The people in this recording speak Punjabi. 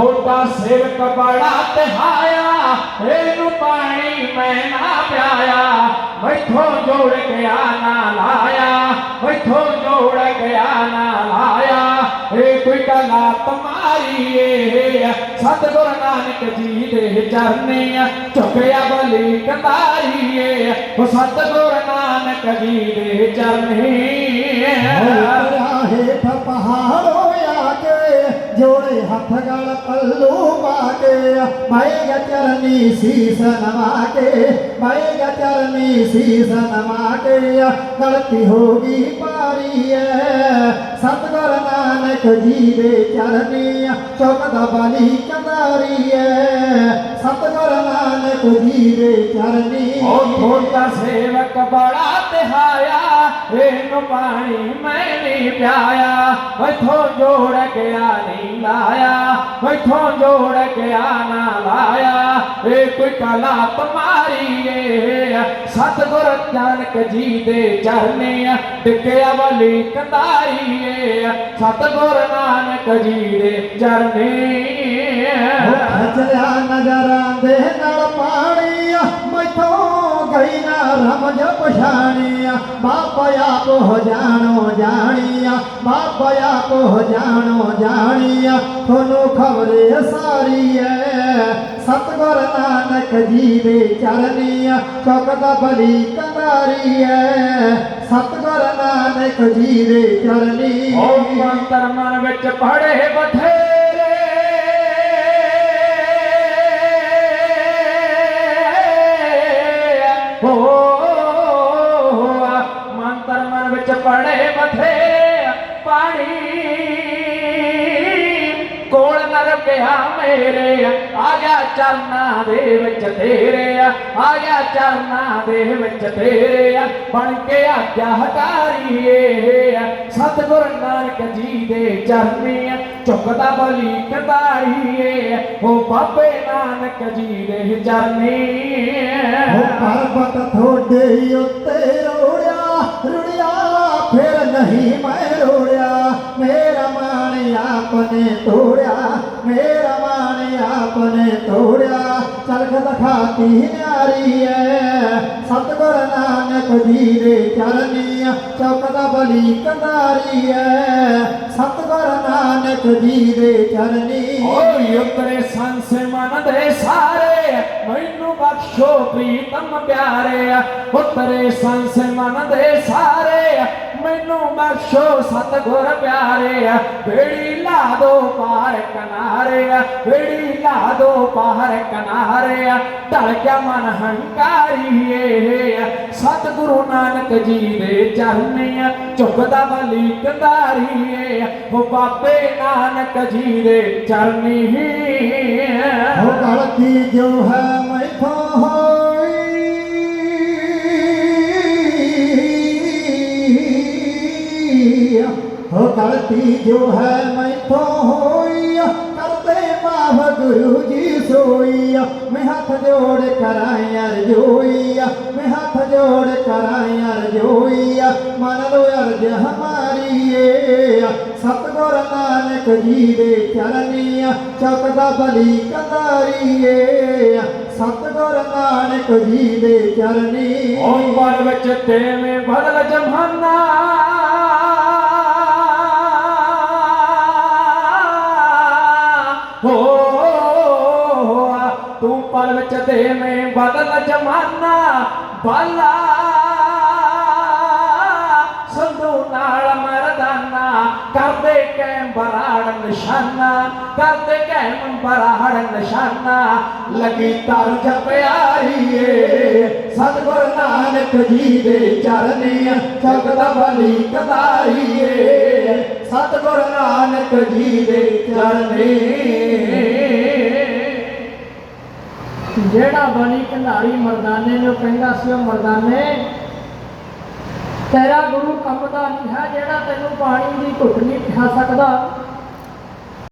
ਮੋਟਾ ਸੇਵਕ ਬੜਾ ਤਿਹਾਇਆ, ਇਹਨੂੰ ਪਾਣੀ ਮੈਂ ਨਾ ਪਿਆਇਆ। ਮੈਥੋਂ ਜੋੜ ਗਿਆ ਨਾ ਲਾਇਆ, ਮੈਥੋਂ ਜੋੜ ਗਿਆ ਨਾ ਲਾਇਆ। ਇਹ ਕੋਈ ਕਲਾ ਤੁਮਾਰੀ ਏ ਨਾਨਕ ਜੀ ਦੇ ਚਰਨੇ ਝੁਕਿਆ ਬਲੀ ਕੰਦਾਰੀ ਏ ਉਹ ਸਤਿਗੁਰ ਨਾਨਕ ਜੀ ਦੇ ਚਰਨੇ ਹੋਇਆ ਹੇਠ ਪਹਾੜੋ ਆ ਜੋੜੇ ਹੱਥ ਗਲ ਪੱਲੂ ਪਾ ਕੇ ਪਾਏਗਾ ਚਰਨੀ ਸੀਸ ਨਵਾ ਕੇ ਪਾਏਗਾ ਚਰਨੀ ਸੀਸ ਨਵਾ ਕੇ, ਗਲਤੀ ਹੋ ਗਈ ਪਾਰੀ ਐ। ਸਤਿਗੁਰ ਨਾਨਕ ਜੀ ਦੇ ਚਰਨੀ ਚੁੱਕਦਾ ਬਲੀ ਕੰਦਾਰੀ ਐ। ਸਤਿਗੁਰ ਨਾਨਕ ਜੀ ਚਰਨੀ ਉਹ ਥੋੜਾ ਸੇਵਕ ਬੜਾ ਤਿਹਾਇਆ, ਇਹਨੂੰ ਪਾਣੀ ਮੈਂ ਨਹੀਂ ਪਿਆਇਆ ਮੈਥੋਂ ਜੋੜ ਗਿਆ ਨਹੀਂ ਲਾਇਆ। ਮੈਥੋਂ ਜੋੜ ਗਿਆ ਨਾ ਲਾਇਆ। ਇਹ ਕੋਈ ਕਲਾ ਤੁਮਾਰੀ ਏ। ਸਤਿਗੁਰ ਨਾਨਕ ਜੀ ਦੇ ਚਰਨੇ ਟਿਕਿਆ ਵਾਲੀ ਕੰਦਾਰੀ ਏ। ਸਤਿਗੁਰ ਨਾਨਕ ਜੀ ਦੇ ਚਰਨੇ ਖਚਰਿਆ ਨਜ਼ਰਾਂ ਦੇ ਨਾਲ ਪਾਣੀ ਮੈਥੋਂ ਗਈ ਨਾ ਰਮਜ ਪਛਾਣੀਆ ਬਾਬਾ ਆਪ ਹੋ ਜਾਣੋ ਜਾਣੀਆ ਬਾਬਾ ਆਪ ਹੋ ਜਾਣੋ ਜਾਣੀਆ। ਤੁਹਾਨੂੰ ਖਬਰੇ ਸਾਰੀ ਐ, ਸਤਗੁਰ ਨਾਨਕ ਜੀ ਦੇ ਚਰਨੀਆ ਚੁੱਕਦਾ ਬਲੀ ਕੰਦਾਰੀ ਐ, ਸਤਗੁਰ ਨਾਨਕ ਜੀ ਦੇ ਚਰਨੀ ਵਿੱਚ ਪੜੇ ਬਥੇਰੇ ਵਿੱਚ ਪੜੇ ਬਥੇਰੇ ਪਾਣੀ। ਕੋਲ ਨਰ ਪਿਆ ਮੇਰੇ, ਆ ਗਿਆ ਚਰਨਾ ਦੇ ਵਿੱਚ ਤੇਰੇ ਆ ਗਿਆ ਚਰਨਾ ਦੇ ਵਿੱਚ ਤੇਰੇ ਆ। ਬਣ ਕੇ ਆਗਿਆ ਹਟਾਰੀ ਏ ਨਾਨਕ ਜੀ ਦੇ ਚਰਨੀ ਝੁਕਦਾ ਬਲੀ ਕੰਦਾਰੀ ਏ ਉਹ ਬਾਬੇ ਨਾਨਕ ਜੀ ਦੇ ਚਰਨੀ ਉਹ ਪਰਬਤ ਥੋੜੇ ਉੱਤੇ ਨਹੀਂ ਮੈਂ ਰੋੜਿਆ, ਮੇਰਾ ਮਾਣ ਆਪਨੇ ਤੋੜਿਆ, ਮੇਰਾ ਮਾਣ ਆਪਨੇ ਤੋੜਿਆ। ਚਲਖ ਦਿਖਾਤੀ ਨਿਆਰੀ ਐ, ਸਤਿਗੁਰ ਨਾਨਕ ਜੀ ਦੇ ਚਰਨੀ ਚੌਕਦਾ ਬਲੀ ਕੰਦਾਰੀ ਐ। ਸਤਿਗੁਰ ਨਾਨਕ ਜੀ ਦੇ ਚਰਨੀ ਓਏ ਉਤਰੇ ਸੰਸੇ ਮਨ ਦੇ ਸਾਰੇ, ਮੈਨੂੰ ਬਖਸ਼ੋ ਪ੍ਰੀਤਮ ਪਿਆਰੇ ਉਤਰੇ ਸੰਸੇ ਮਨ ਦੇ ਸਾਰੇ ਮੈਨੂੰ ਬਖਸ਼ੋ, ਸਤਗੁਰ ਪਿਆਰੇ ਬੇੜੀ ਲਾ ਦੋ ਪਾਰ ਕਿਨਾਰੇ ਬੇੜੀ ਲਾ ਦੋ ਪਾਰ ਕਿਨਾਰੇ ਢਲ ਗਿਆ ਮਨ ਹੰਕਾਰੀ ਏ ਸਤਿਗੁਰੂ ਨਾਨਕ ਜੀ ਦੇ ਚਰਨੇ ਝੁਕਦਾ ਬਲੀ ਕੰਦਾਰੀ ਏ ਉਹ ਬਾਬੇ ਨਾਨਕ ਜੀ ਦੇ ਚਰਨੀ ਹੋ ਗਲਤੀ ਜੋ ਹੈ, ਮੈਥੋਂ ਹੋ ਗਲਤੀ ਜੋ ਹੈ ਮੈਥੋਂ ਹੋਈਆ ਕਰਦੇ ਮਾਫ ਗੁਰੂ ਜੀ ਸੋਈਆ ਮੈਂ ਹੱਥ ਜੋੜ ਕਰਾਂ ਅਰਜੋਈ ਮੈਂ ਹੱਥ ਜੋੜ ਕਰਾਂ ਅਰਜੋਈ ਮਨ ਲੋ ਅਰਜ ਹਮਾਰੀ ਏ ਸਤਗੁਰ ਨਾਨਕ ਜੀ ਦੇ ਚਰਨੀ ਚੌਕਦਾ ਬਲੀ ਕੰਦਾਰੀ ਏ ਸਤਗੁਰ ਨਾਨਕ ਜੀ ਦੇ ਚਰਨੀ ਓਏ ਪਰ ਵਿੱਚ ਤੇਵੇਂ ਬਦਲ ਜਮਾਨਾ। ਤੂੰ ਪਰ ਵਿੱਚ ਤੇਵੇਂ ਬਦਲ ਜਮਾਨਾ ਬਾਲਾ। ਸੰਧੂ ਨਾਲ ਮਰਦਾਨਾ, ਕਰਦੇ ਕੈਮ ਬਰਾੜ ਨਿਸ਼ਾਨਾ, ਕਰਦੇ ਕੈਮ ਬਰਾੜ ਨਿਸ਼ਾਨਾ। ਲਗੀ ਤਰ ਜਪਿਆਰੀ ਏ ਸਤਗੁਰ ਨਾਨਕ ਜੀ ਦੇ ਚਰਨੀ ਚੌਕਦਾ ਬਲੀ ਕਦਾਰੀਏ ਏ ਸਤਗੁਰ ਨਾਨਕ ਜੀ ਦੇ ਚਰਨੇ। ਜਿਹੜਾ ਬਣੀ ਕੰਧਾਰੀ ਮਰਦਾਨੇ ਨੂੰ ਕਹਿੰਦਾ ਸੀ ਉਹ ਮਰਦਾਨੇ, ਤੇਰਾ ਗੁਰੂ ਕੰਮ ਦਾ ਨਹੀਂ ਹੈ ਜਿਹੜਾ ਤੈਨੂੰ ਪਾਣੀ ਦੀ ਘੁੱਟ ਨਹੀਂ ਖਾ ਸਕਦਾ।